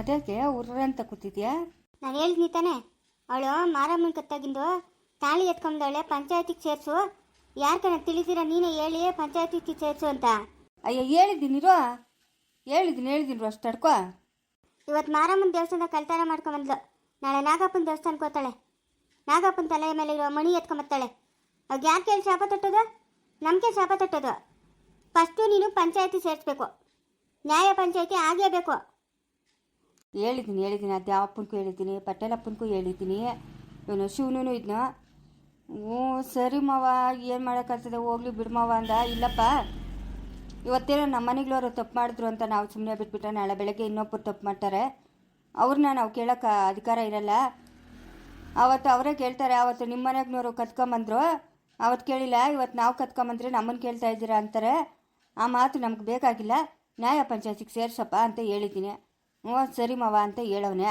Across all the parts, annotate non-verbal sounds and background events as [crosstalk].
ಅದಕ್ಕೆ ಉರ್ರ ಅಂತ ಕೂತಿದ್ಯಾ? ನಾನು ಹೇಳಿದ್ನಿ ತಾನೆ. ಅವಳು ಮಾರಮ್ಮನ ಕತ್ತಾಗಿಂದು ತಾಳಿ ಎತ್ಕೊಂಡವಳೆ ಪಂಚಾಯತಿಗೆ ಸೇರಿಸು ಯಾರು ಕಣ ತಿಳಿದಿರ ನೀನೇ ಹೇಳಿ ಪಂಚಾಯತಿಗೆ ಸೇರಿಸು ಅಂತ. ಅಯ್ಯ ಹೇಳಿದ್ದೀನಿರೋ ಹೇಳಿದ್ದೀನಿ ಹೇಳಿದ್ದೀನಿ ಅಷ್ಟು ತಡ್ಕೋ ಇವತ್ತು ಮಾರಮ್ಮನ ದೇವಸ್ಥಾನ ಕಲ್ತಾರ ಮಾಡ್ಕೊಂಬಂದ್ಲು ನಾಳೆ ನಾಗಪ್ಪನ ದೇವಸ್ಥಾನಕ್ಕೆ ಹೋಗ್ತಾಳೆ. ನಾಗಪ್ಪನ ತಲೆ ಮೇಲೆ ಇರೋ ಮಣಿ ಎತ್ಕೊಂಬತ್ತಾಳೆ ಅವಾಗ ಯಾರು ಕೇಳಿ ಶಾಪ ತಟ್ಟೋದು? ನಮಗೆ ಶಾಪ ತಟ್ಟೋದು. ಫಸ್ಟು ನೀನು ಪಂಚಾಯತಿ ಸೇರಿಸ್ಬೇಕು. ನ್ಯಾಯ ಪಂಚಾಯತಿ ಆಗೇಬೇಕು ಹೇಳಿದ್ದೀನಿ ಹೇಳಿದ್ದೀನಿ. ಅದು ಯಾವ ಅಪ್ಪನಿಗೂ ಹೇಳಿದ್ದೀನಿ, ಪಟೇಲಪ್ಪನಿಗೂ ಹೇಳಿದ್ದೀನಿ. ಇವನು ಶಿವನೂ ಇದನ್ನ ಹ್ಞೂ, ಸರಿ ಮಾವ, ಏನು ಮಾಡೋಕ್ಕಾಗ್ತದೆ? ಹೋಗ್ಲಿ ಬಿಡು ಮಾವ ಅಂದ. ಇಲ್ಲಪ್ಪ, ಇವತ್ತೇನೋ ನಮ್ಮ ಮನೆಗಳವರು ತಪ್ಪು ಮಾಡಿದ್ರು ಅಂತ ನಾವು ಸುಮ್ಮನೆ ಬಿಟ್ಬಿಟ್ರೆ ನಾಳೆ ಬೆಳಗ್ಗೆ ಇನ್ನೊಬ್ಬರು ತಪ್ಪು ಮಾಡ್ತಾರೆ. ಅವ್ರನ್ನ ನಾವು ಕೇಳೋಕೆ ಅಧಿಕಾರ ಇರಲ್ಲ. ಅವತ್ತು ಅವರೇ ಕೇಳ್ತಾರೆ ಆವತ್ತು ನಿಮ್ಮ ಮನೆಗ್ನವರು ಕತ್ಕೊಂಬಂದ್ರು ಅವತ್ತು ಕೇಳಿಲ್ಲ, ಇವತ್ತು ನಾವು ಕತ್ಕೊಂಬಂದ್ರೆ ನಮ್ಮನ್ನು ಕೇಳ್ತಾ ಇದ್ದೀರಾ ಅಂತಾರೆ. ಆ ಮಾತು ನಮ್ಗೆ ಬೇಕಾಗಿಲ್ಲ. ನ್ಯಾಯ ಪಂಚಾಯತಿಗೆ ಸೇರ್ಸಪ್ಪ ಅಂತ ಹೇಳಿದ್ದೀನಿ. ಹ್ಞೂ, ಸರಿ ಮಾವ ಅಂತ ಹೇಳವನೆ.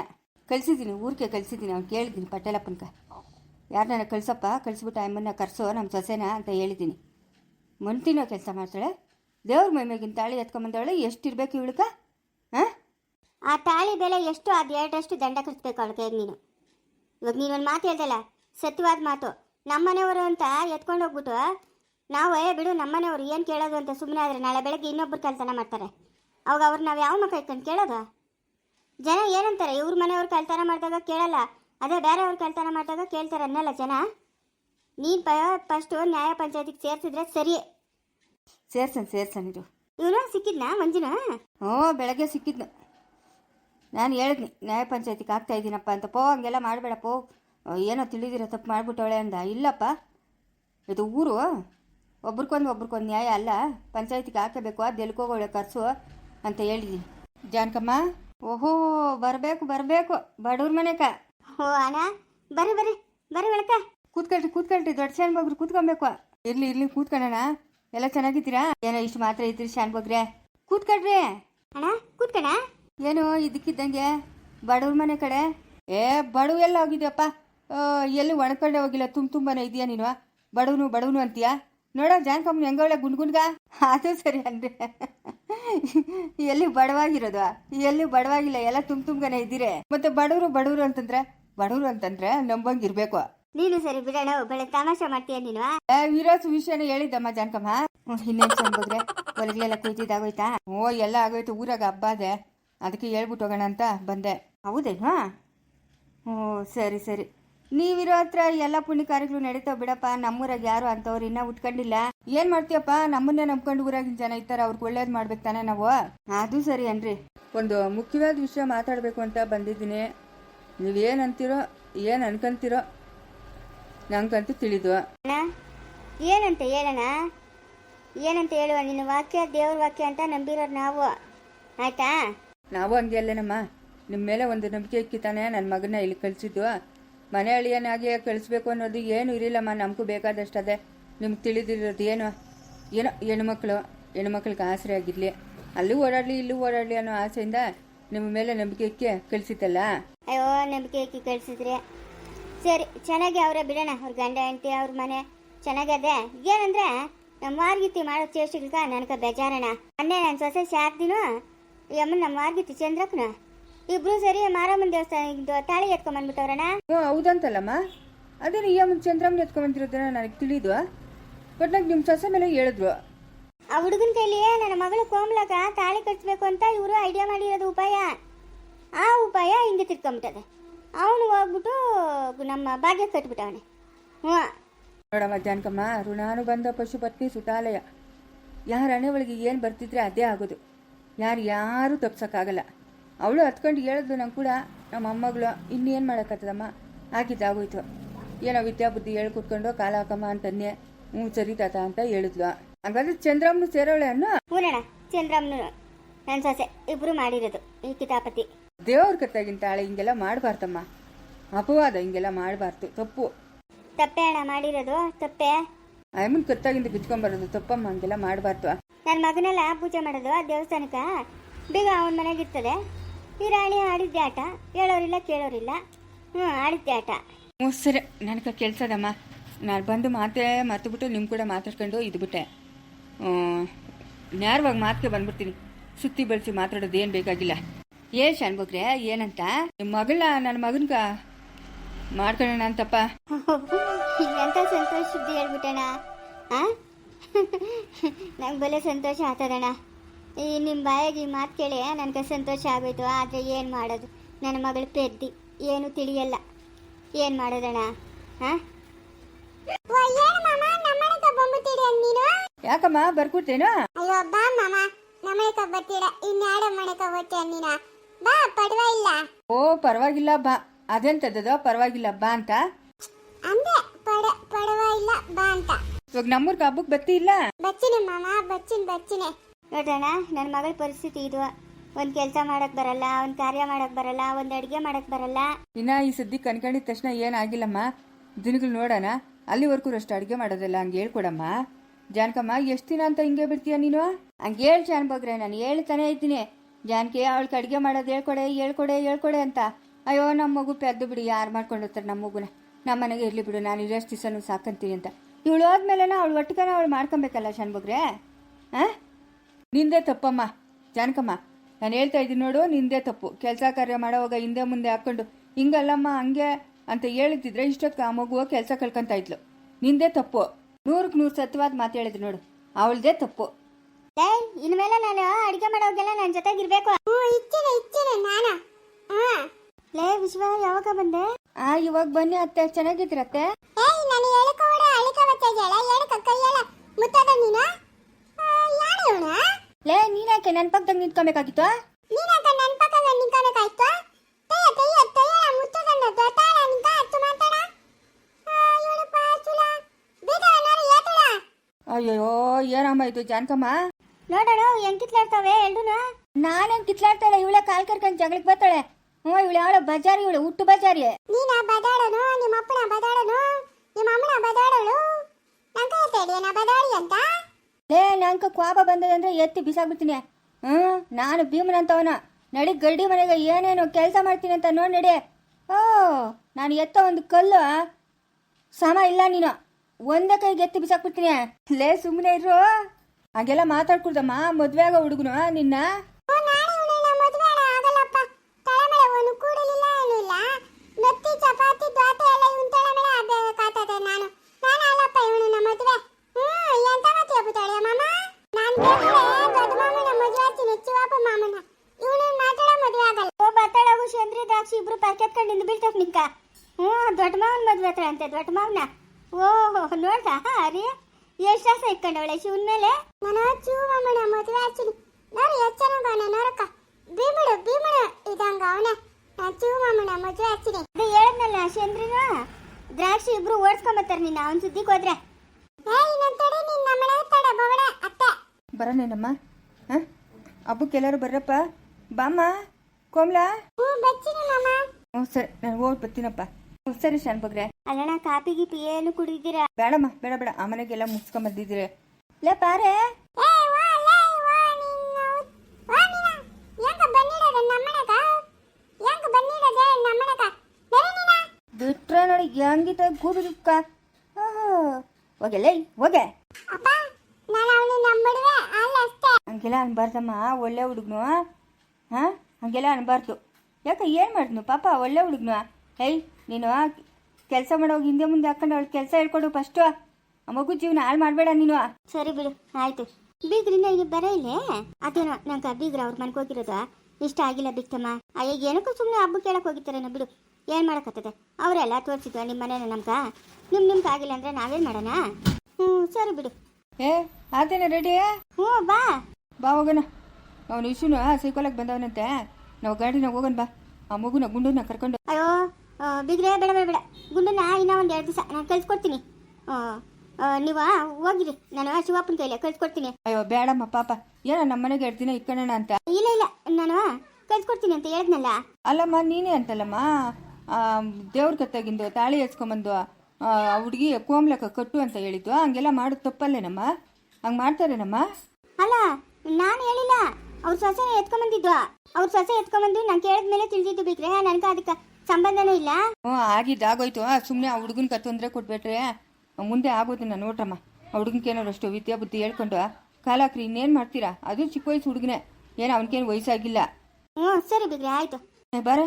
ಕಳಿಸಿದ್ದೀನಿ ಊರಿಗೆ ಕಳಿಸಿದ್ದೀನಿ, ಅವ್ನು ಕೇಳಿದ್ದೀನಿ ಪಟೇಲಪ್ಪನ್ಕ. ಯಾರನ್ನ ಕಳಿಸಪ್ಪ, ಕಳಿಸ್ಬಿಟ್ಟು ಅಮ್ಮನ್ನ ಕರೆಸೋ ನಮ್ಮ ಸೊಸೆನ ಅಂತ ಹೇಳಿದ್ದೀನಿ. ತಿನ್ನೋ ಕೆಲಸ ಮಾಡ್ತಾಳೆ? ದೇವ್ರ ಮೈಮೇಗಿನ ತಾಳಿ ಎತ್ಕೊಂಬಂದವಳೆ, ಎಷ್ಟಿರ್ಬೇಕು ಇವಳಕ? ಹಾಂ? ಆ ತಾಳಿ ಬೆಲೆ ಎಷ್ಟು, ಅದು ಎರಡರಷ್ಟು ದಂಡ ಕಟ್ಬೇಕು ಅವಳಿಗೆ ನೀನು. ಇವಾಗ ನೀನೊಂದು ಮಾತು ಹೇಳ್ದಲ್ಲ ಸತ್ಯವಾದ ಮಾತು. ನಮ್ಮನೆಯವರು ಅಂತ ಎತ್ಕೊಂಡು ಹೋಗ್ಬಿಟ್ಟು ನಾವೇ ಬಿಡು, ನಮ್ಮನೆಯವರು ಏನು ಕೇಳೋದು ಅಂತ ಸುಮ್ಮನೆ ಆದರೆ ನಾಳೆ ಬೆಳಗ್ಗೆ ಇನ್ನೊಬ್ರು ಕೆಲಸನ ಮಾಡ್ತಾರೆ. ಅವಾಗ ಅವ್ರು ನಾವು ಯಾವ ಮಕ್ಕಳು ಕೇಳೋದು? ಜನ ಏನಂತಾರೆ? ಇವ್ರ ಮನೆಯವ್ರು ಕಳ್ತನ ಮಾಡಿದಾಗ ಕೇಳಲ್ಲ. ಅದೇ ಬೇರೆಯವ್ರು ಕಳ್ತನ ಮಾಡಿದಾಗ ಕೇಳ್ತಾರೆ ಅನ್ನಲ್ಲ ಜನ? ನೀನು ಪ ಫಸ್ಟು ನ್ಯಾಯ ಪಂಚಾಯತಿಗೆ ಸೇರಿಸಿದ್ರೆ ಸರಿ. ಸೇರ್ಸನ್ ಸೇರ್ಸನ್ ಇದು. ಇವನು ಸಿಕ್ಕಿದ್ನಾ ಮಂಜುನಾ? ಓ ಬೆಳಗ್ಗೆ ಸಿಕ್ಕಿದ್ನು. ನಾನು ಹೇಳಿದ್ನಿ ನ್ಯಾಯ ಪಂಚಾಯತಿಗೆ ಆಗ್ತಾ ಇದ್ದೀನಪ್ಪ ಅಂತ. ಪೋ ಹಂಗೆಲ್ಲ ಪೋ ಏನೋ ತಿಳಿದಿರೋ ತಪ್ಪು ಮಾಡ್ಬಿಟ್ಟವಳೆ ಅಂದ. ಇಲ್ಲಪ್ಪ. ಇದು ಊರು. ಒಬ್ರಿಗೊಂದು ಒಬ್ರಿಗೊಂದು ನ್ಯಾಯ ಅಲ್ಲ. ಪಂಚಾಯತಿಗೆ ಹಾಕಬೇಕು ಅದು ಎಲ್ಕೋಗೋಳೆ ಕರ್ಸು ಅಂತ ಹೇಳಿದ್ದೀನಿ ಜಾನಕಮ್ಮ? ಓಹೋ ಬರಬೇಕು ಬರಬೇಕು. ಬಡವ್ರ ಮನೆಕ. ಓ ಅಣ್ಣ ಬರ್ರಿ ಬರ್ರಿ. ಬರ್ರಿ ಬೆಳಕ ಕೂತ್ಕೊಳ್ರಿ ಕೂತ್ಕೊಳ್ರಿ. ದೊಡ್ಡ ಶಾನ್ ಬಗ್ರು ಕೂತ್ಕೊಬೇಕು. ಇರ್ಲಿ ಇರ್ಲಿ ಕೂತ್ಕೊಳ್ಳೋಣ ಎಲ್ಲ ಚೆನ್ನಾಗಿದ್ದೀರಾ? ಏನೋ ಇಷ್ಟು ಮಾತ್ರ ಇದ್ರಿ ಶಾನ್ ಬಗ್ರೆ. ಕೂತ್ಕೊಳ್ರಿ. ಅಣ್ಣ ಕೂತ್ಕೊಣ ಏನು ಇದಕ್ಕಿದ್ದಂಗೆ ಬಡವ್ರ ಮನೆ ಕಡೆ? ಏ ಬಡವು ಎಲ್ಲ ಹೋಗಿದ್ಯಪ್ಪ. ಎಲ್ಲಿ ಒಣಕೊಂಡೆ ಹೋಗಿಲ್ಲ. ತುಂಬ ತುಂಬಾನೇ ಇದೆಯಾ ನೀನು. ಬಡವನು ಬಡವನು ಅಂತೀಯಾ? ನೋಡೋ ಜಾನ್ಕಮ್ಮನ ಹೆಂಗವಳೆ ಗುಣಗುಣ್ಗ. ಅದು ಸರಿ ಅಂದ್ರೆ. ಎಲ್ಲಿ ಬಡವಾಗಿರೋದು? ಎಲ್ಲಿ ಬಡವಾಗಿಲ್ಲ ಎಲ್ಲ ತುಂಬ ತುಂಬಾನೇ ಇದ್ದೀರಿ. ಮತ್ತೆ ಬಡವರು ಬಡವರು ಅಂತಂದ್ರೆ? ಬಡವರು ಅಂತಂದ್ರೆ ನಂಬಂಗಿರ್ಬೇಕು ನೀನು ಸರಿ ಬಿಡೋಣ ಒಬ್ಬಳೆ ತಮಾಷೆ ಮಾಡ್ತೀಯ ನೀನು ವಿರೋಸ್ ವಿಷಯನ ಹೇಳಿದ್ದಮ್ಮ ಜಾನ್ಕಮ್ಮ. ಇನ್ನೇನು ಹೊರಗೆಲ್ಲ ಹೊಲಗಳೆಲ್ಲ ಕುಯ್ತಿದ್ದಾಗೋಯ್ತಾ ಓ ಎಲ್ಲ ಆಗೋಯ್ತು ಊರಾಗ ಹಬ್ಬ ಅದೇ ಅದಕ್ಕೆ ಹೇಳ್ಬಿಟ್ಟು ಹೋಗೋಣ ಅಂತ ಬಂದೆ. ಹೌದೇನು? ಹ್ಞೂ ಸರಿ ಸರಿ. ನೀವಿರೋ ಹತ್ರ ಎಲ್ಲ ಪುಣ್ಯ ಕಾರ್ಯಗಳು ನಡೀತಾವ ಬಿಡಪ್ಪ. ನಮ್ಮೂರಾಗ ಯಾರು ಅಂತವ್ರು ಇನ್ನ ಉಟ್ಕೊಂಡಿಲ್ಲ. ಏನ್ ಮಾಡ್ತೀಯಪ್ಪ? ನಮ್ಮನ್ನೇ ನಂಬ್ಕೊಂಡು ಊರಾಗಿನ ಜನ ಇರ್ತಾರ. ಅವ್ರಿಗೆ ಒಳ್ಳೇದ್ ಮಾಡ್ಬೇಕು ತಾನೇ ನಾವು? ಅದು ಸರಿ ಅನ್ರಿ. ಒಂದು ಮುಖ್ಯವಾದ ವಿಷಯ ಮಾತಾಡಬೇಕು ಅಂತ ಬಂದಿದ್ದೀನಿ. ನೀವೇನಂತೀರೋ ಏನು ಅನ್ಕೊಂತೀರೋ ನಂಗಂತೂ ತಿಳಿದು. ಏನಂತ ಹೇಳೋಣ ಏನಂತ ಹೇಳುವ? ನಿನ್ನ ವಾಕ್ಯ ದೇವ್ರ ವಾಕ್ಯ ಅಂತ ನಂಬಿರೋರು ನಾವು. ಆಯ್ತಾ? ನಾವು ಹಂಗೆ ಅಲ್ಲೇನಮ್ಮ. ನಿಮ್ಮ ಮೇಲೆ ಒಂದು ನಂಬಿಕೆ ಇಕ್ಕಿತಾನೆ ನನ್ನ ಮಗನ ಇಲ್ಲಿ ಕಳಿಸಿದ್ದು. ಮನೆ ಅಳಿಯನಾಗಿ ಕಳಿಸ್ಬೇಕು ಅನ್ನೋದು ಏನು ಇರಿಲ್ಲಮ್ಮ, ನಮಗೂ ಬೇಕಾದಷ್ಟದೆ. ನಿಮ್ಗೆ ತಿಳಿದಿರೋದು ಏನು? ಏನೋ, ಹೆಣ್ಮಕ್ಳು, ಹೆಣ್ಮಕ್ಳಿಗೆ ಆಸರೆ ಆಗಿರಲಿ. ಅಲ್ಲೂ ಓಡಾಡಲಿ, ಇಲ್ಲೂ ಓಡಾಡಲಿ ಅನ್ನೋ ಆಸೆಯಿಂದ ನಿಮ್ಮ ಮೇಲೆ ನಂಬಿಕೆ ಇಕ್ಕಿ ಕಳಿಸಿತ್ತಲ್ಲ ಅಯ್ಯೋ, ನಂಬಿಕೆ ಇಕ್ಕಿ ಕಳಿಸಿದ್ರೆ. ಸರಿ, ಚೆನ್ನಾಗಿ ಅವರೇ ಬಿಡೋಣ. ಅವ್ರ ಗಂಡ, ಹೆಂಡತಿ, ಅವ್ರ ಮನೆ ಚೆನ್ನಾಗದೆ ಏನಂದ್ರೆ, ನಮ್ಮ ಮಾರ್ಗಿತಿ ಮಾಡೋ ಚೇಷ್ಟೆಗಳ್ಗ ನನಗೆ ಬೇಜಾರಣ ಮೊನ್ನೆ ನನ್ನ ಸೊಸೆ ಸಾರ್ದಿನೂ ಈ ಅಮ್ಮನ ನಮ್ಮ ಮಾರ್ಗಿತಿ ಚಂದ್ರಕ್ಕನ ಇಬ್ರು ಸರಿ ಮಾರಮ್ಮನ ದೇವಸ್ಥಾನ ತಾಳಿ ಎತ್ಕೊಂಬಂದ್ಬಿಟ್ಟವ್ರಣ್ಣ ಹ್ಞೂ ಹೌದಂತಲ್ಲಮ್ಮ. ಅದೇನು ಈ ಮುಂಚೆ ಚಂದ್ರಮ್ಮನ ಎತ್ಕೊಂಬಂತಿರೋದನ್ನ ನನಗೆ ತಿಳಿದು. ಬಟ್ ನಂಗೆ ನಿಮ್ಮ ಸೊಸೆ ಮೇಲೆ ಹೇಳಿದ್ರು. ಆ ಹುಡುಗನ ಕೈಲಿ ನನ್ನ ಮಗಳು ಕೋಮ್ಲಕ ತಾಳಿ ಕಟ್ಸ್ಬೇಕು ಅಂತ ಇವರು ಐಡಿಯಾ ಮಾಡಿರೋದು ಉಪಾಯ. ಆ ಉಪಾಯ ಹಿಂಗೆ ತಿರ್ಕೊಂಬಿಟ್ಟದೆ ಅವನು ಹೋಗ್ಬಿಟ್ಟು ನಮ್ಮ ಭಾಗ್ಯ ಕಟ್ಬಿಟ್ಟವನೆ. ಹ್ಞೂ. ನೋಡಮ್ಮ ಜಾನಕಮ್ಮ ಋಣಾನುಬಂಧ ಪಶುಪತ್ನಿ ಸುತಾಲಯ. ಯಾರ ಹಣೆ ಒಳಗೆ ಏನು ಬರ್ತಿದ್ರೆ ಅದೇ ಆಗೋದು. ಯಾರು ಯಾರೂ ತಪ್ಸೋಕ್ಕಾಗಲ್ಲ. ಅವಳು ಹತ್ಕೊಂಡು ಹೇಳಿದ್ಲು ನಂಗೆ ಕೂಡ ನಮ್ಮ ಮೊಮ್ಮಗಳು ಇನ್ನೇನು ಮಾಡೋಕ್ಕತ್ತದಮ್ಮ ಆಗಿದ್ದಾಗೋಯ್ತು ಏನೋ ವಿದ್ಯಾಬುದ್ಧಿ ಹೇಳಿ ಕುತ್ಕೊಂಡು ಕಾಲ ಹಾಕಮ್ಮ ಅಂತಂದೆ ಹ್ಞೂ ಸರಿ ತಾತ ಅಂತ ಹೇಳಿದ್ಲು. ಹಂಗಾದ್ರೆ ಚಂದ್ರಮ್ಮನು ಸೇರೋಳೆ ಅನ್ನು? ಹೂನಣ್ಣ ಚಂದ್ರಮ್ಮನು ನನ್ನ ಸೊಸೆ ಇಬ್ರು ಮಾಡಿರೋದು ಈ ಕಿತಾಪತಿ. ದೇವ್ರ ಕತ್ತಾಗಿಂತ ತಾಳೆ ಹಿಂಗೆಲ್ಲ ಮಾಡಬಾರ್ದಮ್ಮ. ಅಪವಾದ ಹಿಂಗೆಲ್ಲ ಮಾಡಬಾರ್ದು ತಪ್ಪು. ತಪ್ಪೆ ಅಣ್ಣ ಮಾಡಿರೋದು ತಪ್ಪೆ. ಅಮ್ಮನ ಕತ್ತಾಗಿಂದ ಬಿಚ್ಕೊಂಬರೋದು ತಪ್ಪಮ್ಮ ಹಂಗೆಲ್ಲ ಮಾಡಬಾರ್ದು. ನನ್ನ ಮಗನೆಲ್ಲ ಪೂಜೆ ಮಾಡೋದು ದೇವಸ್ಥಾನಕ್ಕೆ. ಬೇಗ ಅವನ ಮನೆಗಿರ್ತದೆ. ಈ ರಾಣಿ ಆಡಿದ್ದೆ ಆಟ. ಹೇಳೋರಿಲ್ಲ ಕೇಳೋರಿಲ್ಲ. ಹ್ಞೂ ಆಡಿದ್ದೆ ಆಟ. ಹ್ಞೂ ಸರಿ. ನನಗೆ ಕೆಲ್ಸದಮ್ಮ. ನಾನು ಬಂದು ಮಾತೇ ಮರ್ತುಬಿಟ್ಟು ನಿಮ್ಮ ಕೂಡ ಮಾತಾಡ್ಕೊಂಡು ಇದ್ಬಿಟ್ಟೆ ನೇರವಾಗಿ ಮಾತಿಗೆ ಬಂದ್ಬಿಡ್ತೀನಿ. ಸುತ್ತಿ ಬಳಸಿ ಮಾತಾಡೋದು ಏನು ಬೇಕಾಗಿಲ್ಲ. ಏ ಶಾನ್ಬಗ್ರೆ ಏನಂತ? ನಿಮ್ಮ ಮಗಳ ನನ್ನ ಮಗನ್ಗ ಮಾಡ್ಕೊಳ್ಳೋಣ ಅಂತಪ್ಪ. [laughs] ಎಂತ ಸಂತೋಷ ಸುದ್ದಿ ಹೇಳ್ಬಿಟ್ಟಣ? [laughs] ನಂಗೆ ಬಲೆ ಸಂತೋಷ ಆಗ್ತದಣ್ಣ ಈ ನಿಮ್ಮ ಬಾಯಾಗಿ ಈ ಮಾತು ಕೇಳಿ ನನಗೆ ಸಂತೋಷ ಆಗೋಯ್ತು. ಆದರೆ ಏನು ಮಾಡೋದು? ನನ್ನ ಮಗಳು ಪೆದ್ದಿ. ಏನು ತಿಳಿಯಲ್ಲ. ಏನು ಮಾಡೋದಣ್ಣ? ಹಾಂ ಯಾಕಮ್ಮ? ಬರ್ಕೊಡ್ತೇನೋ? ಅಯ್ಯೋ ಬಾ ಮಾಮ. ಇನ್ಯಾಡ ಮನೆಕ ಹೋಗ್ತೀಯ ನೀನ? ಬಾ ಪಡವ ಇಲ್ಲ. ಓ ಪರವಾಗಿಲ್ಲ ಬಾ. ಅದೆಂತದ್ದು? ಪರವಾಗಿಲ್ಲ ಬಾ ಅಂತ. ಅಂದೆ ಪಡ ಪಡವ ಇಲ್ಲ ಬಾ ಅಂತ. ಇವಾಗ ನಮ್ಮೂರ್ಗ ಹಬ್ಬಕ್ಕೆ ಬತ್ತಿ ಇಲ್ಲ? ಬಚ್ಚಿನ ಮಾಮ ಬಚ್ಚಿನ ಬಚ್ಚಿನಿ. ನೋಡೋಣ ನನ್ನ ಮಗಳ ಪರಿಸ್ಥಿತಿ ಇದು. ಒಂದು ಕೆಲಸ ಮಾಡಕ್ ಬರಲ್ಲ, ಒಂದು ಕಾರ್ಯ ಮಾಡಕ್ ಬರಲ್ಲ, ಒಂದು ಅಡುಗೆ ಮಾಡಕ್ ಬರಲ್ಲ. ಇನ್ನ ಈ ಸುದ್ದಿ ಕಣ್ಕಂಡಿದ ತಕ್ಷಣ ಏನಾಗಿಲ್ಲಮ್ಮ ದಿನಗಳು ನೋಡೋಣ. ಅಲ್ಲಿವರೆಗೂ ಅಷ್ಟು ಅಡುಗೆ ಮಾಡೋದಿಲ್ಲ, ಹಂಗೆ ಹೇಳ್ಕೊಡಮ್ಮ. ಜಾನಕಮ್ಮ, ಎಷ್ಟು ದಿನ ಅಂತ ಹಿಂಗೆ ಬಿಡ್ತೀಯ ನೀನು? ಹಂಗೆ ಹೇಳಿ ಜಾನ್ಬಗ್ರೆ, ನಾನು ಹೇಳ್ತಾನೆ ಇದ್ದೀನಿ. ಜಾನಕಿ ಅವಳಿಗೆ ಅಡುಗೆ ಮಾಡೋದು ಹೇಳ್ಕೊಡೆ ಹೇಳ್ಕೊಡೆ ಹೇಳ್ಕೊಡೆ ಅಂತ. ಅಯ್ಯೋ ನಮ್ಮ ಮಗು ಪೆದ್ದು ಬಿಡಿ, ಯಾರು ಮಾಡ್ಕೊಂಡಿರ್ತಾರೆ ನಮ್ಮ ಮಗುನ. ನಮ್ಮ ಮನೆಗೆ ಇರಲಿ ಬಿಡು, ನಾನು ಇರೋಷ್ಟು ದಿವಸನೂ ಸಾಕಂತೀನಿ ಅಂತ. ಇವಳು ಹೋದ್ಮೇಲೆ ಅವಳು ಒಟ್ಟಿಗೆ ಅವಳು ಮಾಡ್ಕೊಬೇಕಲ್ಲ ಶಾನ್ ಹಾ ಹಾಂ? ನಿಂದೇ ತಪ್ಪಮ್ಮ. ಜಾನಕಮ್ಮ ನಾನು ಹೇಳ್ತಾ ಇದ್ದೀನಿ ನೋಡು ನಿಂದೇ ತಪ್ಪು. ಕೆಲಸ ಕಾರ್ಯ ಮಾಡೋವಾಗ ಹಿಂದೆ ಮುಂದೆ ಹಾಕ್ಕೊಂಡು ಹಿಂಗಲ್ಲಮ್ಮ ಹಂಗೆ ಅಂತ ಹೇಳಿದ್ರೆ ಇಷ್ಟೊತ್ತು ಆ ಮಗುವ ಕೆಲಸ ಕಳ್ಕೊಂತ ಇದ್ಲು. ನಿಂದೇ ತಪ್ಪು. ನೂರಕ್ಕೆ ನೂರು ಸತ್ಯವಾದ ಮಾತು ಹೇಳಿದ್ರು ನೋಡು. ಅವಳದೇ ತಪ್ಪು. ಇನ್ಮೇಲೆ ನಾನು ಅಡುಗೆ ಮಾಡೋಗೆಲ್ಲ ನನ್ನ ಇಚ್ಚಿನ ಇಚ್ಚಿನ ನಾನು? ಲೇ ವಿಶ್ವ ಯಾವಾಗ ಬಂದೆ? ಆ ಇವಾಗ ಬನ್ನಿ ಅತ್ತೆ. ಚೆನ್ನಾಗಿದ್ರತ್ತೆ ನಾನು ಹೇಳಿಕೋಡ ಅಳಿಕ ಬಚ್ಚಾಗೆಲ್ಲ ಹೇಳಿಕ ಕೈಯಲ್ಲ ಮುತ್ತದ ನೀನು? ಇವನ ಲೇ ನೀನ್ಯಾಕೆ ನನ್ನ ಪಕ್ಕದಾಗ ನಿಂತ್ಕೊಬೇಕಾಗಿತ್ತು? ನೀನಾಕ ನನ್ನ ಪಕ್ಕದ ನಿಂತ್ಕೊಬೇಕಾಯ್ತು? ತಯ್ಯ ತೆಯ್ಯ ತೆಯ್ಯ ಮುತ್ತದನ್ನ ದೊತ್ತಾಳ ನಿಂಕ ಹತ್ತು ಮಾತಾಡ. ಇವಳು ಪಾಚುಲ ಬೀಗ ನಾನು ಏತಳ ಅಯ್ಯೋ ಏನಮ್ಮ ಇದು ಜಾನಕಮ್ಮ? ನೋಡೋಣ ಹೆಂಗ್ ಕಿತ್ಲಾಡ್ತಾವೆ ಎಲ್ರು ನಾನೇನ್ ಕಿತ್ಲಾಡ್ತಾಳೆ? ಇವಳೆ ಕಾಲ್ ಕರ್ಕೊಂಡು ಜಗಳಕ್ಕೆ ಬರ್ತಾಳೆ. ಹ್ಞೂ ಇವಳು ಅವಳ ಬಜಾರಿ ಇವಳು ಹುಟ್ಟು ಬಜಾರಿ. ನೀನ ಬದಾಡನು ನಿಮ್ಮ ಅಪ್ಪನ ಬದಾಡನು ನಿಮ್ಮ ಅಮ್ಮನ ಬದಾಡಳು ನಂಕ ಹೇಳ್ತಾ ನಾ ಬದಾಡಿ ಅಂತ? ಲೇ ನಂಕ ಕೋಪ ಬಂದದಂದ್ರೆ ಎತ್ತಿ ಬಿಸಾಕ್ಬಿಡ್ತೀನಿ. ಹ್ಞೂ ನಾನು ಭೀಮನಂತವನ. ನಡಿ ಗಡ್ಡಿ ಮನೆಗೆ ಏನೇನು ಕೆಲಸ ಮಾಡ್ತೀನಿ ಅಂತ ನೋಡಿ ನಡಿ. ಓ, ನಾನು ಎತ್ತ ಒಂದು ಕಲ್ಲು ಸಮ ಇಲ್ಲ ನೀನು. ಒಂದೇ ಕೈಗೆ ಎತ್ತಿ ಬಿಸಾಕ್ಬಿಡ್ತೀನಿ. ಲೇ ಸುಮ್ಮನೆ ಇರು. ಹಾಗೆಲ್ಲ ಮಾತಾಡ್ಕೊಡ್ದಮ್ಮ, ಮದ್ವೆ ಆಗೋ ಹುಡುಗನು, ನಿನ್ನ ಓ ನಾನು ಇವನನ್ನ ಮದುವೆ ಆಗಲ್ಲಪ್ಪ ತಲೆಮೇಲೆ ಒಂದು ಕೂಡಲಿಲ್ಲ ಏನೂ ಇಲ್ಲ ನತ್ತಿ ಚಪಾತಿ ದ್ವಾತೆ ಎಲ್ಲ ಇವನ್ ತಲೆಮೇಲೆ ಆಗ್ಬೇಕಾಗ್ತದೆ ನಾನು ನಾನು ಅಲ್ಲಪ್ಪ ಇವನನ್ನ ಮದುವೆ ಹ್ಮ್ ಎಂತ ಮಾತು ಹೇಳ್ಬಿಟ್ಟಾಳೆ ಮಾಮ ನಾನು ಬೇಕಾದ್ರೆ ದೊಡ್ಡ ಮಾಮನ ಮದುವೆ ಆಗ್ತೀನಿ ಚಿವಾಪ ಮಾಮನ ಇವನನ್ನ ಮಾತಾಡೋ ಮದುವೆ ಹುಷಿ ಅಂದ್ರೆ ದ್ರಾಕ್ಷಿ ಇಬ್ರು ಪ್ಯಾಕೆಟ್ ನಿಂದು ಬೀಳ್ತಾಕ್ ನಿಂಕ. ಹ್ಞೂ ದೊಡ್ಡ ಮಾವನ ಮದುವೆ ಹತ್ರ ಅಂತೆ ದೊಡ್ಡ ಮಾವನ. ಓಹೋ ನೋಡ್ದ? ಅರಿ ಎಷ್ಟು ಆಸೆ ಇಟ್ಕೊಂಡವಳೆ ಶಿವನ ಮೇಲೆ? ನಾನು ಶಿವಮ್ಮನ ಮದುವೆ ಆಚಿನಿ ನೋಡು ಎಷ್ಟು ಚೆನ್ನಾಗ ಅವನ ನೋಡಕ್ಕ. ಭೀಮಡು ಭೀಮಡು ಇದಂಗ ಅವನ. ನಾನು ಶಿವಮ್ಮನ ಮದುವೆ ಆಚಿನಿ ಅದು ಹೇಳದ್ನಲ್ಲ ಶೇಂದ್ರಿನ? ದ್ರಾಕ್ಷಿ ಇಬ್ರು ಓಡಿಸ್ಕೊಂಬತ್ತಾರೆ ನಿನ್ನ ಅವನ ಸುದ್ದಿಗೆ ಹೋದ್ರೆ. ಏಯ್ ನನ್ನ ತಡೆ ನಿನ್ನ ಮನೆ ತಡೆ ಬವಡ ಅತ್ತೆ. ಬರೋನೇನಮ್ಮ? ಹಾಂ? ಹಬ್ಬಕ್ಕೆ ಎಲ್ಲರೂ ಬರ್ರಪ್ಪ? ಬಾಮ್ಮ? ಕೋಮ್ಲಾ ಹ್ಞೂ ಬಚ್ಚಿನಿ ಮಾಮ. ಹ್ಞೂ ಸರಿ. ನಾನು ಹೋಗಿ ಬರ್ತೀನಪ್ಪ. ಹ್ಞೂ ಸರಿ ಶಾನ್ಭಗ್ರೆ ಅಲ್ಲಣ್ಣ ಕಾಪಿ ಗೀಪಿ ಏನು ಕುಡಿದಿರ ಬೇಡಮ್ಮ ಬೇಡ ಬೇಡ. ಆ ಮನೆಗೆಲ್ಲ ಮುಗಿಸ್ಕೊಂಬಂದಿದ್ದೀರಿ ಲೇ ಪಾರೆ. ಬಿಟ್ರೆ ನೋಡಿ ಹೆಂಗಿತ ಗೂಬಿರುಕ್ಕ ದುಕ್ಕ ಹೋಗೆ ಹಂಗೆಲ್ಲ ಅನ್ಬಾರ್ದಮ್ಮ ಒಳ್ಳೆ ಹುಡುಗ್ನು. ಹಾಂ? ಹಂಗೆಲ್ಲ ಅನ್ಬಾರ್ದು ಯಾಕೆ ಏನು ಮಾಡಿದ್ನು? ಪಾಪ ಒಳ್ಳೆ ಹುಡುಗ್ನು? ಏಯ್ ನೀನು ಕೆಲಸ ಮಾಡೋ ಹಿಂದೆ ಮುಂದೆ ಹಾಕೊಂಡು ಅವಳು ಕೆಲಸ ಹೇಳ್ಕೊಡು ಫಸ್ಟು ಆ ಮಗು ಜೀವನ ಹಾಳು ಮಾಡಬೇಡ ನೀನು. ಸರಿ ಬಿಡು ಆಯ್ತು. ಬೀಗ್ರಿಂದ ಈಗ ಬರ ಇಲ್ಲೇ? ಅದೇನೋ ನಂಗೆ ಬೀಗ್ರ ಅವ್ರ ಮನೆಗೆ ಹೋಗಿರೋದು. ಇಷ್ಟ ಆಗಿಲ್ಲ ಬಿಕ್ತಮ್ಮ ಅಯ್ಯ ಏನಕ್ಕೂ ಸುಮ್ಮನೆ ಹಬ್ಬ ಕೇಳಕ್ ಹೋಗಿತ್ತಾರೇನೋ ಬಿಡು. ಏನು ಮಾಡೋಕ್ಕತ್ತದೆ ಅವರೆಲ್ಲ ತೋರಿಸಿದ್ವ ನಿಮ್ಮ ಮನೇನ ನಮ್ಗ? ನಿಮ್ಮ ನಿಮ್ಗೆ ಆಗಿಲ್ಲ ಅಂದ್ರೆ ನಾವೇನು ಮಾಡೋಣ? ಹ್ಞೂ ಸರಿ ಬಿಡು. ಏ ಆತೇನ ರೆಡಿ ಹ್ಞೂ ಬಾ. ಬಾ ಹೋಗೋಣ. ಅವನು ಇಶುನು ಸೈಕೋಲಾಗಿ ಬಂದವನಂತೆ. ನಾವು ಗಾಡಿನಾಗ ಹೋಗೋಣ ಬಾ. ಆ ಮಗುನ ಗುಂಡನ್ನ ಕರ್ಕೊಂಡು ಅಯ್ಯೋ ಬಿದ್ರೆ ಬಿಗ್ರೆ ಬೇಡ ಬೇಡ ಬೇಡ. ಗುಂಡನ್ನ ಇನ್ನೂ ಒಂದು ಎರಡು ದಿವಸ ನಾನು ಕಳ್ಸ್ಕೊಡ್ತೀನಿ. ನೀವು ಹೋಗಿರಿ. ನಾನು ಶಿವಪ್ಪನ ಕೈಲಿ ಕಳ್ಸ್ಕೊಡ್ತೀನಿ. ಅಯ್ಯೋ ಬೇಡಮ್ಮ ಪಾಪ. ಏನೋ ನಮ್ಮ ಮನೆಗೆ ಎರಡು ದಿನ ಇಕ್ಕೋಣ ಅಂತ. ಇಲ್ಲ ಇಲ್ಲ. ನಾನು ಕಳ್ಸ್ಕೊಡ್ತೀನಿ ಅಂತ ಹೇಳಿದ್ನಲ್ಲ. ಅಲ್ಲಮ್ಮ ನೀನೇ ಅಂತಲ್ಲಮ್ಮ. ದೇವ್ರ ಕತ್ತಾಗಿಂದು ತಾಳಿ ಹಚ್ಕೊಂಬಂದು ಹುಡುಗಿ ಕೋಮ್ಲಕ ಕಟ್ಟು ಅಂತ ಹೇಳಿದ್ದು. ಹಂಗೆಲ್ಲ ಮಾಡೋದು ತಪ್ಪಲ್ಲೇನಮ್ಮ? ಹಂಗೆ ಮಾಡ್ತಾರೇನಮ್ಮ? ಅಲ್ಲ ನಾನು ಹೇಳಿಲ್ಲ ಅವ್ರ ಸೊಸೆ ಎತ್ಕೊಂಬಂದಿದ್ದು ಅವ್ರ ಸೊಸೆ ಎತ್ಕೊಂಬಂದು ನಾನು ಕೇಳಿದ್ಮೇಲೆ ತಿಳಿದಿದ್ದು ಬಿಗ್ರೆ ನನಗೆ ಅದಕ್ಕೆ ಸಂಬಂಧನೂ ಇಲ್ಲ. ಹ್ಞೂ ಆಗಿದ್ದು ಆಗೋಯ್ತು. ಸುಮ್ಮನೆ ಆ ಹುಡುಗನ ತೊಂದರೆ ಕೊಟ್ಬಿಟ್ರೆ ಮುಂದೆ ಆಗೋದನ್ನ ನೋಡ್ರಮ್ಮ. ಆ ಹುಡುಗನ್ಕೇನಾರು ಅಷ್ಟು ವಿದ್ಯಾ ಬುದ್ಧಿ ಹೇಳ್ಕೊಂಡು ಕಾಲಾಕ್ರಿ ಇನ್ನೇನು ಮಾಡ್ತೀರಾ? ಅದು ಚಿಕ್ಕ ವಯಸ್ಸು ಹುಡುಗನೇ. ಏನು ಅವನಿಗೇನು ವಯಸ್ಸಾಗಿಲ್ಲ. ಹ್ಞೂ ಸರಿ ಬಿಗ್ರೆ ಆಯಿತು. ಬರ.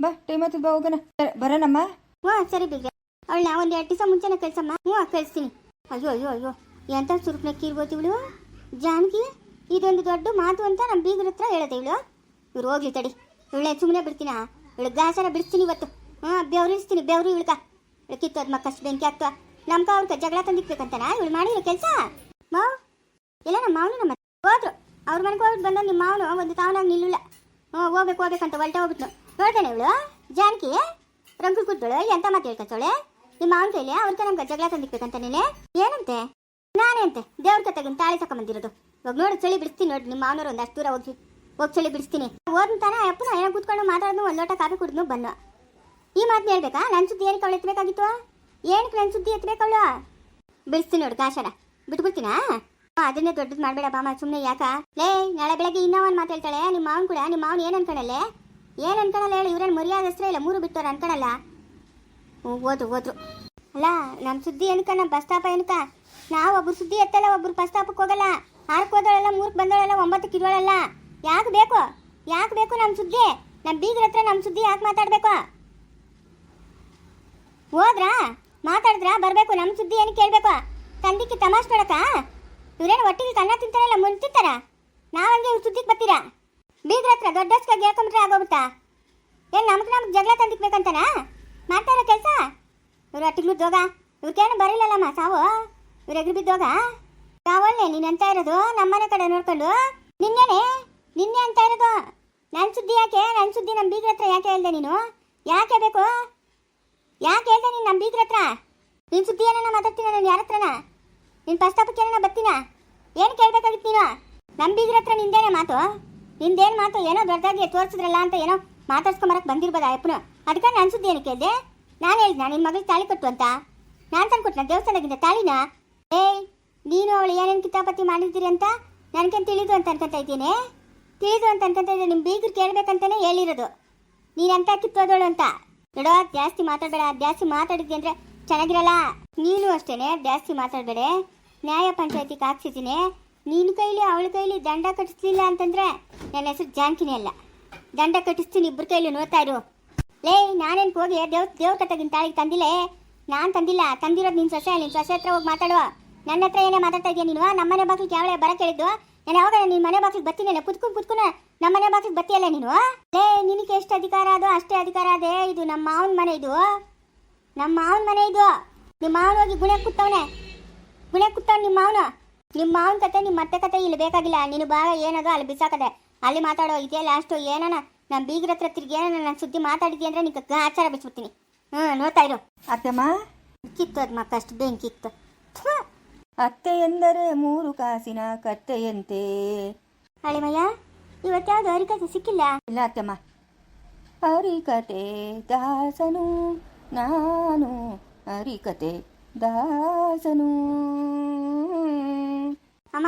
ಬಾ ಟೈಮ್ ಆಯ್ತದ ಬಾ ಹೋಗೋಣ. ಬರ- ಬರೋಣಮ್ಮ ಹ್ಞೂ ಸರಿ ಬಿಗ್ರೆ ಅವಳನ್ನ ಒಂದು ಎರಡು ದಿವಸ ಮುಂಚೆನೇ ಕಳ್ಸಮ್ಮ. ಹ್ಞೂ ಕಳಿಸ್ತೀನಿ. ಅಯ್ಯೋ ಅಯ್ಯೋ ಅಯ್ಯೋ. ಎಂಥ ಸುರುಪ್ನಕ್ಕಿ ಇರ್ಬೋದು ಇವಳು? ಜಾನಕಿ? ಇದೊಂದು ದೊಡ್ಡ ಮಾತು ಅಂತ ನಮ್ಮ ಬೀಗರ ಹತ್ರ ಹೇಳದೆ ಇವಳು. ಇವ್ರು ಹೋಗ್ಲಿ ತಡಿ. ಇವಳೆ ಸುಮ್ಮನೆ ಬಿಡ್ತೀನ? ಇವಳು ಗಾಸನ ಬಿಡ್ತೀನಿ ಇವತ್ತು. ಹಾಂ ಬೆವ್ರಿಸ್ತೀನಿ ಬೆವ್ರು ಇಳ್ಕ ಇವಳು ಕಿತ್ತೋದ್ ಮಕ್ಕಷ್ಟು ಬೆಂಕಿ ಆಗ್ತವ ನಮ್ಕ ಅವ್ರ ಜಗಳ ತಂದಿಕ್ಬೇಕಂತಾನ? ಇವಳು ಮಾಡಿರೋ ಕೆಲಸ? ಮಾ ಇಲ್ಲ ನಮ್ಮ ಮಾವನು ನಮ್ಮ ಹೋದ್ರು. ಅವ್ರ ಮನೆಗೆ ಹೋಗಿ ಬಂದ ನಿಮ್ಮ ಮಾವನು ಒಂದು ತಾವನಾಗ ನಿಲ್ಲ ಹ್ಞೂ ಹೋಗ್ಬೇಕು, ಹೋಗ್ಬೇಕಂತ ಹೊಲ್ಟ ಹೋಗ್ಬಿಟ್ನು. ನೋಡ್ತಾನೆ ಇವಳು? ಜಾನಕಿ ರಂಕು ಕೂತ್ಗಳು ಎಂತ ಮಾತು ಹೇಳ್ಕೊಳೆ ನಿಮ್ಮ ಮಾವನ ಕೈಲಿ ಅವ್ರ ನಮ್ಗೆ ಜಗಳ ತಂದಿಕ್ಬೇಕಂತ ನೀನೆ? ಏನಂತೆ? ನಾನೇ ಅಂತೆ ದೇವ್ರ ಕತ್ತಾಗಿನ ತಾಳಿ ತಕೊಂಬಂದಿರೋದು. ಇವಾಗ ನೋಡಿ, ಚಳಿ ಬಿಡಿಸ್ತೀನಿ ನೋಡಿ, ನಿಮ್ಮ ಮಾವನವ್ರು ಒಂದಷ್ಟು ದೂರ ಹೋಗಿ ಹೋಗಿ ಚಳಿ ಬಿಡಿಸ್ತೀನಿ. ಓದ್ತಾನೆ ಅಪ್ಪನ ಏನೋ ಕೂತ್ಕೊಂಡು ಮಾತಾಡೋದು, ಒಂದು ಲೋಟ ಕಾಫಿ ಕುಡಿದ್ನು ಬನ್ನ ಈ ಮಾತನ್ನ ಹೇಳ್ಬೇಕಾ? ನನ್ನ ಸುದ್ದಿ ಏನಕ್ಕೆ ಅವಳು ಎತ್ತಬೇಕಾಗಿತ್ತು ಏನಕ್ಕೆ ನನ್ನ ಸುದ್ದಿ ಎತ್ತಬೇಕವಳು ಬಿಡಿಸ್ತೀನಿ ನೋಡಿ ಕಾಶನ ಬಿಟ್ಬಿಡ್ತೀನಾ? ಅದನ್ನೇ ದೊಡ್ಡದು ಮಾಡಬೇಡ ಬಾಮ ಸುಮ್ಮನೆ ಯಾಕ? ಲೇ, ನಾಳೆ ಬೆಳಗ್ಗೆ ಇನ್ನೂ ಒಂದು ಹೇಳ್ತಾಳೆ ನಿಮ್ಮ ಮಾವನ್ ಕೂಡ ನಿಮ್ಮ ಮಾವನ ಏನು ಅನ್ಕೊಳಲ್ಲೇ ಏನು ಅನ್ಕೊಳಲ್ಲ ಹೇಳಿ, ಇವ್ರೇನು ಮರ್ಯಾದಸ್ತ್ರ ಇಲ್ಲ, ಮೂರು ಬಿಟ್ಟವ್ರು ಅನ್ಕೊಳಲ್ಲ ಹ್ಞೂ ಓದು ಓದ್ರು ಅಲ್ಲ ನಮ್ಮ ಸುದ್ದಿ ಏನಕ್ಕ ನಮ್ಮ ಬಸ್ ಸ್ಟಾಪ್ ಏನಕ್ಕ? ನಾವು ಒಬ್ರು ಸುದ್ದಿ ಎತ್ತಲ್ಲ, ಒಬ್ರು ಬಸ್ ಸ್ಟಾಪಕ್ಕೆ ಹೋಗಲ್ಲ. ಆರಕ್ಕೆ ಹೋದಳೆಲ್ಲ ಮೂರ್ಕ್ ಬಂದಳೆಲ್ಲ ಒಂಬತ್ತಕ್ಕೆ ಇರೋಳಲ್ಲ ಯಾಕೆ ಬೇಕು? ಯಾಕೆ ಬೇಕು ನಮ್ಮ ಸುದ್ದಿ? ನಮ್ಮ ಬೀಗ್ರ ಹತ್ರ ನಮ್ಮ ಸುದ್ದಿ ಯಾಕೆ ಮಾತಾಡಬೇಕು? ಹೋದ್ರಾ? ಮಾತಾಡಿದ್ರಾ? ಬರಬೇಕು ನಮ್ಮ ಸುದ್ದಿ ಏನು ಕೇಳಬೇಕು? ತಂದಿಕ್ಕೆ ತಮಾಷೆ ನೋಡಕ್ಕ? ಇವ್ರೇನು ಒಟ್ಟಿಗೆ ಕನ್ನ ತಿಂತಾರಲ್ಲ, ಮುಂದೆ ತಿಂತಾರ? ನಾವಂಗೆ ಇವ್ರ ಸುದ್ದಿಗೆ ಬರ್ತೀರಾ? ಬೀಗ್ರ ಹತ್ರ ದೊಡ್ಡಸ್ಕಾಗಿ ಹೇಳ್ಕೊಂಬಿಟ್ರೆ ಆಗೋಗ್ಬಿಡ್ತಾ ಏನು ನಮ್ಗೆ ನಮ್ಗೆ ಜಗಳ ತಂದಿಕ್ಬೇಕಂತನ ಮಾಡ್ತಾರ ಕೆಲಸ? ಇವ್ರು ಒಟ್ಟಿಗ್ಲು ದೋಗ ಇವ್ರಿಗೇನು ಬರಲಿಲ್ಲಲ್ಲಮ್ಮ ಸಾವು? ಇವ್ರು ಎಗ್ರಿ ಬಿದ್ದೋಗ? ಸಾವಲ್ಲೆ ನೀನು ಅಂತ ಇರೋದು ನಮ್ಮನೆ ಕಡೆ ನೋಡ್ಕೊಂಡು. ನಿನ್ನೆನೆ, ನಿನ್ನೆ ಅಂತ ಇರೋದು. ನನ್ನ ಸುದ್ದಿ ಯಾಕೆ? ನನ್ನ ಸುದ್ದಿ ನಮ್ಮ ಬೀಗ್ರ ಹತ್ರ ಯಾಕೆ ಹೇಳ್ದೆ ನೀನು? ಯಾಕೆ ಬೇಕು? ಯಾಕೆ ಹೇಳ್ದೆ ನೀನು ನಮ್ಮ ಬೀಗ್ರ ಹತ್ರ? ನಿನ್ ಸುದ್ದಿ ಏನ ಮಾತಾಡ್ತೀನ ನಾನು ಯಾರ ಹತ್ರನ? ನಿನ್ನ ಪ್ರಸ್ತಾಪಕ್ಕೆ ಏನಾನ ಬರ್ತೀನ? ಏನು ಕೇಳ್ಬೇಕಾಗಿತ್ತು ನೀನು? ನಮ್ಮ ಬೀಗ್ರ ಹತ್ರ ನಿಂದೇನೆ ಮಾತು. ನಿಂದೇನು ಮಾತು? ಏನೋ ದೊಡ್ಡದಾಗಿ ತೋರ್ಸಿದ್ರಲ್ಲ ಅಂತ ಏನೋ ಮಾತಾಡ್ಸ್ಕೊಂಬರಕ್ಕೆ ಬಂದಿರ್ಬೋದ ಅಪ್ಪನು? ಅದಕ್ಕೆ ನನ್ನ ಸುದ್ದಿ ಏನಕ್ಕೆ ಕೇಳಿದೆ ನಾನು ಹೇಳಿದ್ನ? ನಿನ್ ಮಗಳಿಗೆ ತಾಳಿ ಕೊಟ್ಟು ಅಂತ? ನಾನು ತಂದು ಕೊಟ್ಟನ ದೇವಸ್ಥಾನದಿಂದ ತಾಳಿನ? ಏಯ್! ನೀನು ಅವಳು ಏನೇನು ಕಿತಾಪತಿ ಮಾಡಿದ್ದೀರಿ ಅಂತ ನನಗೇನು ತಿಳಿದು ಅಂತ ಅನ್ಕೊತಾ ಇದ್ದೀನಿ? ತಿಳಿದು ಅಂತ ಅನ್ಕೊತ ಇದ್ದೀನಿ ನಿಮ್ಮ ಬೀಗರು ಕೇಳಬೇಕಂತಾನೆ ಹೇಳಿರೋದು. ನೀನಂತ ಕಿತ್ತೋದೋಳು ಅಂತ? ನೋಡೋ, ಜಾಸ್ತಿ ಮಾತಾಡಬೇಡ. ಜಾಸ್ತಿ ಮಾತಾಡಿದ್ದೆ ಅಂದರೆ ಚೆನ್ನಾಗಿರಲ್ಲ. ನೀನು ಅಷ್ಟೇನೆ, ಜಾಸ್ತಿ ಮಾತಾಡಬೇಡ. ನ್ಯಾಯ ಪಂಚಾಯತಿಗೆ ಹಾಕ್ಸಿದ್ದೀನಿ ನಿನ್ನ ಕೈಲಿ ಅವಳ ಕೈಲಿ ದಂಡ ಕಟ್ಟಿಸ್ಲಿಲ್ಲ ಅಂತಂದರೆ ನನ್ನ ಹೆಸರು ಜಾನ್ಕಿನೇ ಅಲ್ಲ. ದಂಡ ಕಟ್ಟಿಸ್ತೀನಿ ಇಬ್ಬರ ಕೈಲಿ, ನೋಡ್ತಾ ಇರು. ಲೇ, ನಾನೇನು ಹೋಗಿ ದೇವ್ ದೇವ್ರ ಕತ್ತಾಗಿನ ತಾಳಿಗೆ ತಂದಿಲ್ಲೇ? ನಾನು ತಂದಿಲ್ಲ. ತಂದಿರೋದು ನಿನ್ನ ಸೊಸೆ ನಿನ್ನ ಸೊಸೆ ಹತ್ರ ಹೋಗಿ ಮಾತಾಡುವ. ನನ್ನ ಹತ್ರ ಏನೇ ಮಾತಾಡ್ತಾ ಇದೆಯಾ ನೀನು? ನಮ್ಮನೆ ಬಾಗಿಲಿಗೆ ಯಾವಳೆ ಬರ ಕೇಳಿದ್ದು? ನಾನು ಯಾವಾಗ ನಿನ್ನ ಮನೆ ಬಾಗಿಲಿಗೆ ಬರ್ತೀನಿ ಕುತ್ಕೊಂಡು ಕುತ್ಕೊಂಡು ನಮ್ಮ ಮನೆ ಬಾಗಿಲಿಗೆ ಬರ್ತೀಯಲ್ಲ ನೀನು? ಲೇ ನಿನಗೆ ಎಷ್ಟು ಅಧಿಕಾರ ಅದು? ಅಷ್ಟೇ ಅಧಿಕಾರ ಅದೇ ಇದು ನಮ್ಮ ಮಾವನ ಮನೆ ಇದು. ನಮ್ಮ ಮಾವನ ಮನೆ ಇದು. ನಿಮ್ಮ ಮಾವನ ಹೋಗಿ ಗುಣೆ ಕುತ್ತವನೆ ಗುಣೆ ಕೂತವ್ ನಿಮ್ಮ ಮಾವನ. ನಿಮ್ಮ ಮಾವನ ಕತೆ ನಿಮ್ಮ ಮತ್ತೆ ಕತೆ ಇಲ್ಲಿ ಬೇಕಾಗಿಲ್ಲ. ನೀನು ಭಾಗ ಏನದು? ಅಲ್ಲಿ ಬಿಸಾಕದೆ. ಅಲ್ಲಿ ಮಾತಾಡೋ ಇದೇ ಲಾಸ್ಟು ಏನಾನ? ನಮ್ಮ ಬೀಗ್ರ ಹತ್ರ ತಿರ್ಗಿ ಏನಾನ ನಾನು ಸುದ್ದಿ ಮಾತಾಡಿದ್ದೆ ಅಂದರೆ ನಿಂಗೆ ಆಚಾರ ಬಿಚ್ಬಿಡ್ತೀನಿ ಹ್ಞೂ ನೋಡ್ತಾ ಇರು. ಕಿತ್ತು ಅದು ಮಕ್ಕಷ್ಟು ಬೆಂಕಿ ಇತ್ತು. ಅತ್ತೆ ಎಂದರೆ ಮೂರು ಕಾಸಿನ ಕತ್ತೆಯಂತೆ. ಹಳೆಮಯ್ಯ ಇವತ್ತ್ಯಾವ್ದು ಹರಿಕತೆ ಸಿಕ್ಕಿಲ್ಲ? ಇಲ್ಲ ಅತ್ತಮ್ಮ. ಹರಿಕತೆ ದಾಸನು ನಾನು ಹರಿಕತೆ ದಾಸನು. ಅಮ್ಮ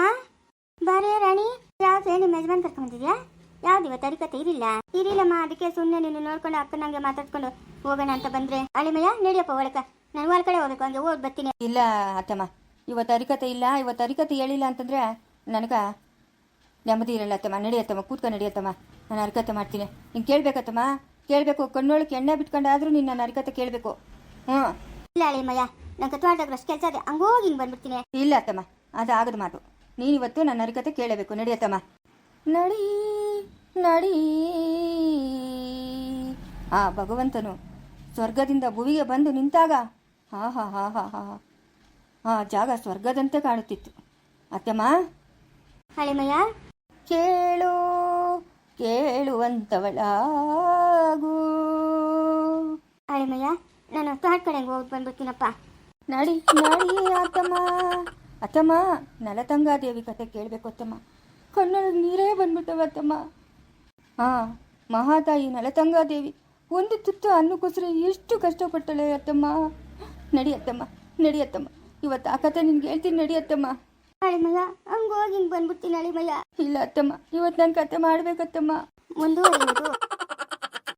ಬಾರೇ ರಾಣಿ ಯಾವ್ದು ನಿಮ್ಮ ಯಜಮಾನ್ ಕರ್ಕೊಂಡ್ಬಂದಿದ್ಯಾ ಯಾವ್ದು ಇವತ್ತು ಹರಿಕತೆ ಇರಿಲ್ಲ ಇರಿಲ್ಲಮ್ಮ ಅದಕ್ಕೆ ಸುಮ್ಮನೆ ನೀನು ನೋಡ್ಕೊಂಡು ಅಕ್ಕನಂಗೆ ಮಾತಾಡ್ಕೊಂಡು ಹೋಗೋಣ ಅಂತ ಬಂದ್ರೆ. ಅಳಿಮಯ್ಯ ನಡಿಯಪ್ಪ ಒಳಕ. ನಾನು ಒಳಕಡೆ ಕಡೆ ಹೋಗ್ಬೇಕು ಹಂಗೆ ಹೋಗಿ ಬರ್ತೀನಿ. ಇಲ್ಲ ಅತ್ತಮ್ಮ. ಇವತ್ತು ಅರಿಕತೆ ಇಲ್ಲ ಇವತ್ತು ಅರಿಕತೆ ಹೇಳಿಲ್ಲ ಅಂತಂದ್ರೆ ನನಗೆ ನೆಮ್ಮದಿ ಇರಲ್ಲ ಅತ್ತಮ್ಮ. ನಡೆಯತ್ತಮ್ಮ ಕೂತ್ಕೊಂಡು ನಡೆಯತ್ತಮ್ಮ ನಾನು ಅರಿಕತೆ ಮಾಡ್ತೀನಿ. ನೀನು ಕೇಳಬೇಕತ್ತಮ್ಮ. ಕೇಳಬೇಕು ಕಣ್ಣೊಳಕ್ಕೆ ಎಣ್ಣೆ ಬಿಟ್ಕೊಂಡಾದರೂ ನೀನು ನನ್ನ ಹರಿಕತೆ ಕೇಳಬೇಕು. ಹ್ಞೂ. ಇಲ್ಲ ಅಳಿಮಯ್ಯ ನಂಗೆ ತೋಟದಾಗ ಅಷ್ಟು ಕೆಲಸ ಇದೆ. ಹಂಗೋಗಿ ಹಿಂಗೆ ಬಂದ್ಬಿಡ್ತೀನಿ. ಇಲ್ಲ ಅತ್ತಮ್ಮ ಅದು ಆಗದ ಮಾತು. ನೀನು ಇವತ್ತು ನನ್ನ ಅರಿಕತೆ ಕೇಳಬೇಕು. ನಡೆಯತ್ತಮ್ಮ ನಡಿ ನಡಿ. ಆ ಭಗವಂತನು ಸ್ವರ್ಗದಿಂದ ಭುವಿಗೆ ಬಂದು ನಿಂತಾಗ ಹಾ ಹಾ ಹಾ ಹಾ ಹಾ. ಆ ಜಾಗ ಸ್ವರ್ಗದಂತೆ ಕಾಣುತ್ತಿತ್ತು. ಅತ್ತಮ್ಮ? ಹಳೆಮಯ್ಯ? ಕೇಳು ಕೇಳುವಂತವಳಾಗು. ಹಳೆಮಯ್ಯ ನಾನು ತೋಟ ಕಡೆ ಹೋಗಿ ಬಂದ್ಬಿಡ್ತೀನಪ್ಪ. ನಡಿ ನಡಿ ಅತ್ತಮ್ಮ ಅತ್ತಮ್ಮ ನಲತಂಗಾದೇವಿ ಕತೆ ಕೇಳಬೇಕು ಅತ್ತಮ್ಮ. ಕಣ್ಣೊಳಗೆ ನೀರೇ ಬಂದ್ಬಿಟ್ಟವ ಅತ್ತಮ್ಮ. ಹಾಂ ಮಹಾತಾಯಿ ನಲತಂಗಾದೇವಿ ಒಂದು ತುತ್ತು ಅನ್ನಕ್ಕೋಸ್ಕರ ಎಷ್ಟು ಕಷ್ಟಪಟ್ಟಳೆ ಅತ್ತಮ್ಮ. ನಡಿ ಅತ್ತಮ್ಮ ನಡಿ ಅತ್ತಮ್ಮ. ಇವತ್ತು ಆ ಕತೆ ನಿನ್ಗೆ ಹೇಳ್ತೀನಿ ನಡಿ ಅತ್ತಮ್ಮ. ಅಳಿಮಯ್ಯ ಹಂಗೋಗಿ ಹಿಂಗೆ ಬಂದ್ಬಿಡ್ತೀನಿ ಅಳಿಮಯ್ಯ ಇಲ್ಲ ಅತ್ತಮ್ಮ ಇವತ್ತು ನಾನು ಕತೆ ಮಾಡ್ಬೇಕತ್ತಮ್ಮ. ಮುಂದುವರಿಯುವುದು.